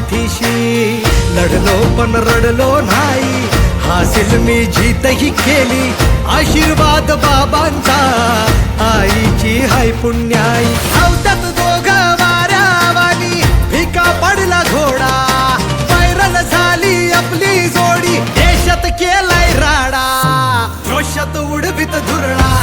पाठीशी. लढलो पण रडलो नाही. हासिल मी जीतही केली. आशीर्वाद बाबांचा. आईची हाय पुण्याई. हौदत दोघ वाऱ्यावानी. भिका पडला घोडा. वायरल झाली आपली जोडी. देशात केलाय राडा. रोषात उडवित धुरळा.